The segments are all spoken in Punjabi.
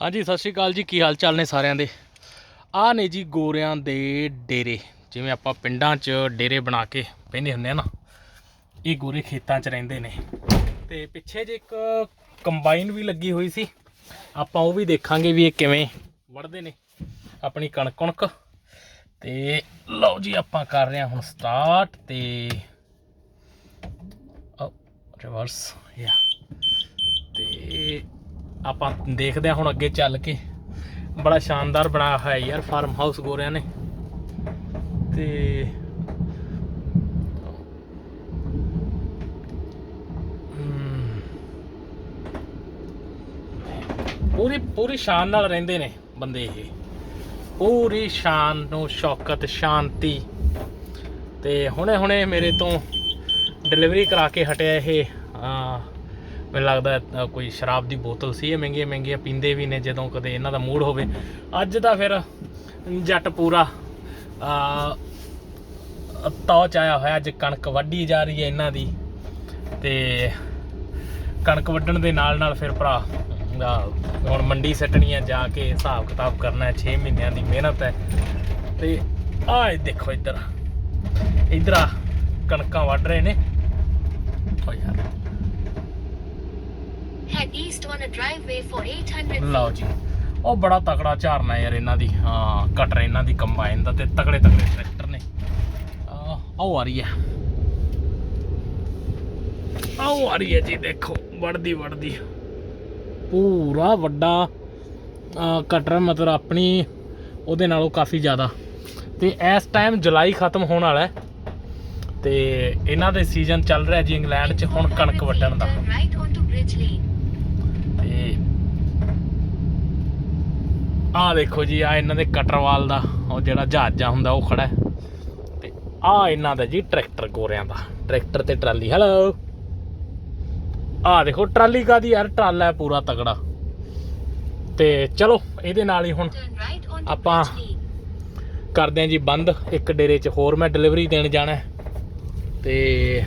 ਹਾਂਜੀ, ਸਤਿ ਸ਼੍ਰੀ ਅਕਾਲ ਜੀ। ਕੀ ਹਾਲ ਚਾਲ ਨੇ ਸਾਰਿਆਂ ਦੇ? ਆਹ ਨੇ ਜੀ ਗੋਰਿਆਂ ਦੇ ਡੇਰੇ। ਜਿਵੇਂ ਆਪਾਂ ਪਿੰਡਾਂ 'ਚ ਡੇਰੇ ਬਣਾ ਕੇ ਬਹਿੰਦੇ ਹੁੰਦੇ ਆ ਨਾ, ਇਹ ਗੋਰੇ ਖੇਤਾਂ 'ਚ ਰਹਿੰਦੇ ਨੇ। ਤੇ ਪਿੱਛੇ ਜੇ ਇੱਕ ਕੰਬਾਈਨ ਵੀ ਲੱਗੀ ਹੋਈ ਸੀ, ਆਪਾਂ ਉਹ ਵੀ ਦੇਖਾਂਗੇ ਵੀ ਇਹ ਕਿਵੇਂ ਵੜਦੇ ਨੇ, ਆਪਣੀ ਕਣਕ ਕਣਕ ਤੇ ਲਓ ਜੀ, ਆਪਾਂ ਕਰ ਰਹੇ ਹਾਂ ਹੁਣ ਸਟਾਰਟ ਤੇ ਰਿਵਰਸ ਯਾ ਆਪਾਂ ਦੇਖਦੇ ਹਾਂ ਹੁਣ ਅੱਗੇ ਚੱਲ ਕੇ। ਬੜਾ ਸ਼ਾਨਦਾਰ ਬਣਾਇਆ ਹੋਇਆ ਯਾਰ ਫਾਰਮ ਹਾਊਸ ਗੋਰਿਆਂ ਨੇ। ਤੇ ਪੂਰੀ ਪੂਰੀ ਸ਼ਾਨ ਨਾਲ ਰਹਿੰਦੇ ਨੇ ਬੰਦੇ ਇਹ। ਪੂਰੀ ਸ਼ਾਨ ਨੂੰ ਸ਼ੌਕਤ, ਸ਼ਾਂਤੀ। ਤੇ ਹੁਣੇ ਹੁਣੇ ਮੇਰੇ ਤੋਂ ਡਿਲੀਵਰੀ ਕਰਾ ਕੇ ਹਟਿਆ ਇਹ ਮੈਨੂੰ ਲੱਗਦਾ ਕੋਈ ਸ਼ਰਾਬ ਦੀ ਬੋਤਲ ਸੀ ਇਹ ਮਹਿੰਗੀਆਂ ਮਹਿੰਗੀਆਂ, ਪੀਂਦੇ ਵੀ ਨੇ ਜਦੋਂ ਕਦੇ ਇਹਨਾਂ ਦਾ ਮੂਡ ਹੋਵੇ। ਅੱਜ ਤਾਂ ਫਿਰ ਜੱਟ ਪੂਰਾ ਆ ਤੌ ਚ ਆਇਆ ਹੋਇਆ, ਅੱਜ ਕਣਕ ਵੱਢੀ ਜਾ ਰਹੀ ਹੈ ਇਹਨਾਂ ਦੀ। ਤੇ ਕਣਕ ਵੱਢਣ ਦੇ ਨਾਲ ਨਾਲ ਫਿਰ ਭਰਾ ਹੁਣ ਮੰਡੀ ਸੱਟਣੀ ਹੈ ਜਾ ਕੇ ਹਿਸਾਬ ਕਿਤਾਬ ਕਰਨਾ ਹੈ 6 ਮਹੀਨਿਆਂ ਦੀ ਮਿਹਨਤ ਹੈ। ਤੇ ਆਹ ਦੇਖੋ ਇੱਧਰ। ਇੱਧਰ ਆ ਕਣਕਾਂ ਵੱਢ ਰਹੇ ਨੇ ਓ ਯਾਰ Head east on a driveway for 800 ਲਓ ਜੀ। ਉਹ ਬੜਾ ਤਕੜਾ ਝਾਰਨਾ ਯਾਰ ਇਹਨਾਂ ਦੀ। ਹਾਂ ਕਟਰ ਇਹਨਾਂ ਦੀ ਕੰਬਾਈਨ ਦਾ ਤੇ ਤਕੜੇ ਤਕੜੇ ਟਰੈਕਟਰ ਨੇ। ਆ ਆਓ ਆ ਰਹੀ ਹੈ। ਆਓ ਆ ਰਹੀ ਹੈ ਜੀ ਦੇਖੋ ਵੜਦੀ ਵੜਦੀ ਪੂਰਾ ਵੱਡਾ ਅਹ, ਕਟਰ ਮਤਲਬ ਆਪਣੀ ਉਹਦੇ ਨਾਲੋਂ ਕਾਫੀ ਜ਼ਿਆਦਾ। ਤੇ ਇਸ ਟਾਈਮ ਜੁਲਾਈ ਖਤਮ ਹੋਣ ਵਾਲਾ ਹੈ। ਤੇ ਇਹਨਾਂ ਦੇ ਸੀਜ਼ਨ ਚੱਲ ਰਿਹਾ ਜੀ ਇੰਗਲੈਂਡ 'ਚ ਹੁਣ ਕਣਕ ਵੱਢਣ ਦਾ। Turn right onto Bridge Lane. ਤੇ ਆਹ ਦੇਖੋ ਜੀ ਆ ਇਹਨਾਂ ਦੇ ਕਟਰਵਾਲ ਦਾ ਉਹ ਜਿਹੜਾ ਜਹਾਜ਼ਾ ਹੁੰਦਾ ਉਹ ਖੜਾ ਤੇ ਆ ਇਹਨਾਂ ਦਾ ਜੀ ਟਰੈਕਟਰ ਗੋਰਿਆਂ ਦਾ ਟਰੈਕਟਰ ਤੇ ਟਰਾਲੀ। ਹੈਲੋ ਆ ਦੇਖੋ ਟਰਾਲੀ ਕਾਦੀ ਯਾਰ? ਟਰਾਲਾ ਪੂਰਾ ਤਗੜਾ ਤੇ ਚਲੋ ਇਹਦੇ ਨਾਲ ਹੀ ਹੁਣ ਆਪਾਂ-. ਕਰਦੇ ਆਂ ਜੀ ਬੰਦ। ਇੱਕ ਡੇਰੇ 'ਚ ਹੋਰ ਮੈਂ ਡਿਲੀਵਰੀ ਦੇਣ ਜਾਣਾ। ਤੇ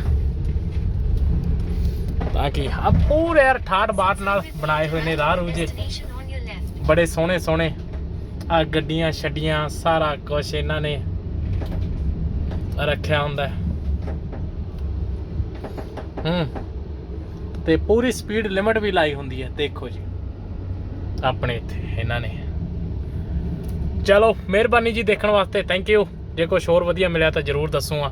ਤਾਂ ਕਿ ਆ? ਪੂਰੇ ਯਾਰ ਠਾਠ ਬਾਟ ਨਾਲ ਬਣਾਏ ਹੋਏ ਨੇ ਰਾਹ ਰੂਜੇ ਬੜੇ ਸੋਹਣੇ ਸੋਹਣੇ ਆ ਗੱਡੀਆਂ ਛੱਡੀਆਂ, ਸਾਰਾ ਕੁਝ ਇਹਨਾਂ ਨੇ ਰੱਖਿਆ ਹੁੰਦਾ ਹੈ। ਹੂੰ। ਤੇ ਪੂਰੀ ਸਪੀਡ ਲਿਮਟ ਵੀ ਲਾਈ ਹੁੰਦੀ ਹੈ, ਦੇਖੋ ਜੀ। ਆਪਣੇ ਇੱਥੇ, ਇਹਨਾਂ ਨੇ। ਚਲੋ, ਮਿਹਰਬਾਨੀ ਜੀ ਦੇਖਣ ਵਾਸਤੇ ਥੈਂਕ ਯੂ ਜੇ ਕੁਝ ਹੋਰ ਵਧੀਆ ਮਿਲਿਆ ਤਾਂ ਜਰੂਰ ਦੱਸੂਗਾ।